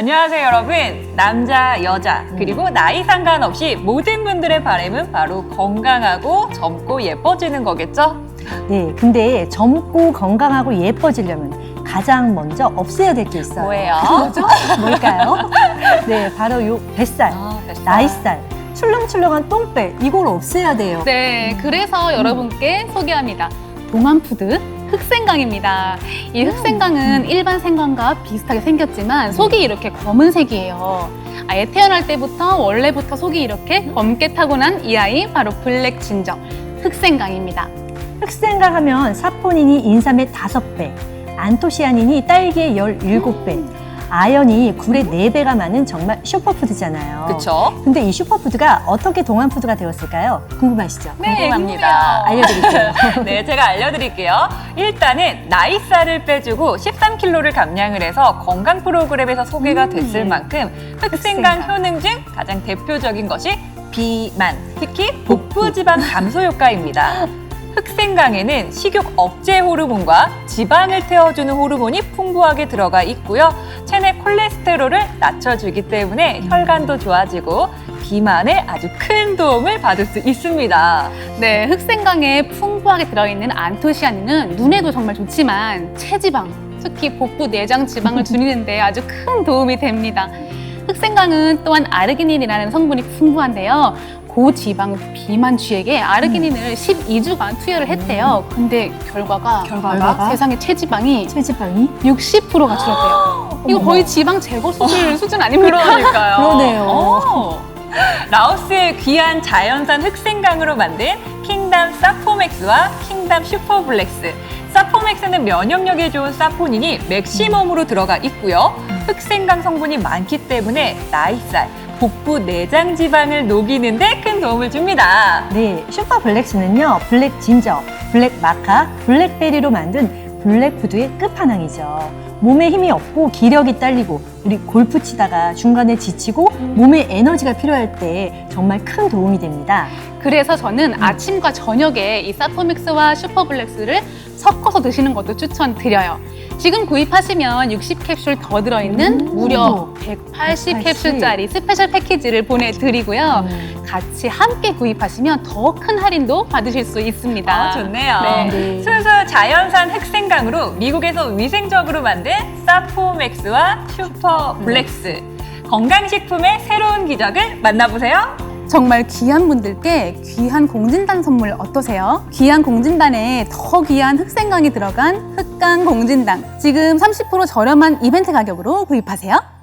안녕하세요, 여러분. 남자, 여자, 그리고 나이 상관없이 모든 분들의 바람은 바로 건강하고 젊고 예뻐지는 거겠죠? 네, 근데 젊고 건강하고 예뻐지려면 가장 먼저 없애야 될 게 있어요. 뭐예요? 뭐죠? 뭘까요? 네, 바로 요 뱃살, 아, 뱃살. 나이살, 출렁출렁한 똥배 이걸 없애야 돼요. 네, 그래서 여러분께 소개합니다. 동안푸드 흑생강입니다. 이 흑생강은 일반 생강과 비슷하게 생겼지만 속이 이렇게 검은색이에요. 아예 태어날 때부터 원래부터 속이 이렇게 검게 타고난 이 아이 바로 블랙 진저 흑생강입니다. 흑생강 하면 사포닌이 인삼의 다섯 배, 안토시아닌이 딸기의 열일곱 배, 아연이 굴의 네 배가 많은 정말 슈퍼푸드잖아요. 그쵸? 근데 이 슈퍼푸드가 어떻게 동안푸드가 되었을까요? 궁금하시죠? 궁금합니다. 알려드릴게요. 네, 제가 알려드릴게요. 일단은 나이살을 빼주고 13kg를 감량을 해서 건강 프로그램에서 소개가 됐을 만큼 흑생강 흑생강. 효능 중 가장 대표적인 것이 비만, 특히 복부 지방 감소 효과입니다. 흑생강에는 식욕 억제 호르몬과 지방을 태워주는 호르몬이 풍부하게 들어가 있고요. 체내 콜레스테롤을 낮춰주기 때문에 혈관도 좋아지고 비만에 아주 큰 도움을 받을 수 있습니다. 네, 흑생강에 풍부하게 들어있는 안토시아닌은 눈에도 정말 좋지만 체지방, 특히 복부 내장 지방을 줄이는데 아주 큰 도움이 됩니다. 흑생강은 또한 아르기닌이라는 성분이 풍부한데요. 고지방 비만 쥐에게 아르기닌을 12주간 투여를 했대요. 근데 결과가, 결과가? 세상의 체지방이 체지방이 60%가 줄었대요. 이거 거의 지방 제거 수준, 수준 아닙니까? 그러니까요. 그러네요. 오. 라오스의 귀한 자연산 흑생강으로 만든 킹담 사포맥스와 킹담 슈퍼블랙스. 사포맥스는 면역력에 좋은 사포닌이 맥시멈으로 들어가 있고요. 흑생강 성분이 많기 때문에 나이살, 복부 내장 지방을 녹이는데 큰 도움을 줍니다. 네, 슈퍼 블랙스는요, 블랙 진저, 블랙 마카, 블랙베리로 만든 블랙푸드의 끝판왕이죠. 몸에 힘이 없고 기력이 딸리고 우리 골프 치다가 중간에 지치고 몸에 에너지가 필요할 때 정말 큰 도움이 됩니다. 그래서 저는 아침과 저녁에 이 사포믹스와 슈퍼블랙스를 섞어서 드시는 것도 추천드려요. 지금 구입하시면 60캡슐 더 들어있는 오. 무려 180 캡슐짜리 스페셜 패키지를 보내드리고요. 음. 같이 함께 구입하시면 더 큰 할인도 받으실 수 있습니다. 아, 좋네요. 네. 네. 순수 자연산 흑생강으로 미국에서 위생적으로 만든 사포맥스와 슈퍼블랙스. 건강식품의 새로운 기적을 만나보세요. 정말 귀한 분들께 귀한 공진단 선물 어떠세요? 귀한 공진단에 더 귀한 흑생강이 들어간 흑강 공진단. 지금 30% 저렴한 이벤트 가격으로 구입하세요.